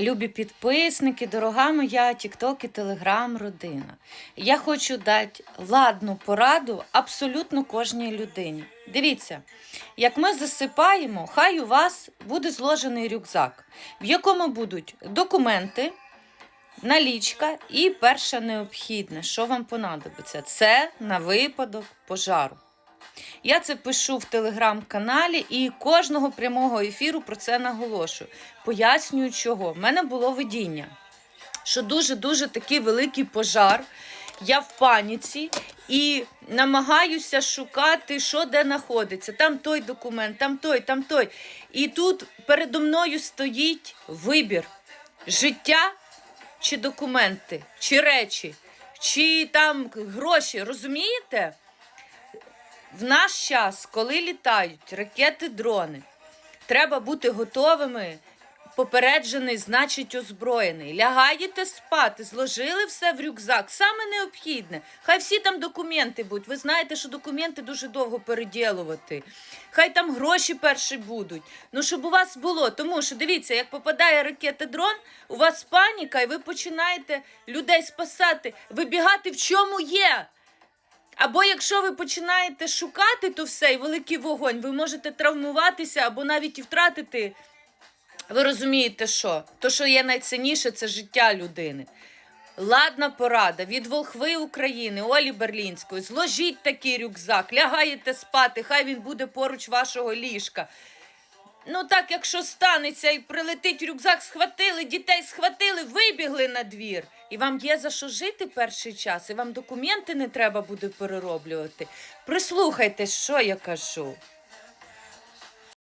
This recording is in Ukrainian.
Любі підписники, дорога моя Тікток і Телеграм родина. Я хочу дати ладну пораду абсолютно кожній людині. Дивіться, як ми засипаємо, хай у вас буде зложений рюкзак, в якому будуть документи, налічка і перше необхідне, що вам понадобиться. Це на випадок пожару. Я це пишу в телеграм-каналі і кожного прямого ефіру про це наголошую. Пояснюю, чого. В мене було видіння, що дуже-дуже такий великий пожар. Я в паніці і намагаюся шукати, що де знаходиться. Там той документ, там той, там той. І тут передо мною стоїть вибір: життя чи документи, чи речі, чи там гроші. Розумієте? В наш час, коли літають ракети, дрони, треба бути готовими. Попереджений, значить, озброєний. Лягаєте спати, зложили все в рюкзак, саме необхідне. Хай всі там документи будуть. Ви знаєте, що документи дуже довго переділувати. Хай там гроші перші будуть. Ну, щоб у вас було. Тому що дивіться, як попадає ракета дрон, у вас паніка, і ви починаєте людей спасати, вибігати в чому є. Або якщо ви починаєте шукати то все і великий вогонь, ви можете травмуватися або навіть і втратити. Ви розумієте, що? То, що є найцінніше, це життя людини. Ладна порада від Волхви України, Олі Берлінської. Зложіть такий рюкзак, лягаєте спати, хай він буде поруч вашого ліжка. Ну так, якщо станеться і прилетить рюкзак, схватили, дітей схватили, вибігли на двір. І вам є за що жити перший час, і вам документи не треба буде перероблювати. Прислухайте, що я кажу.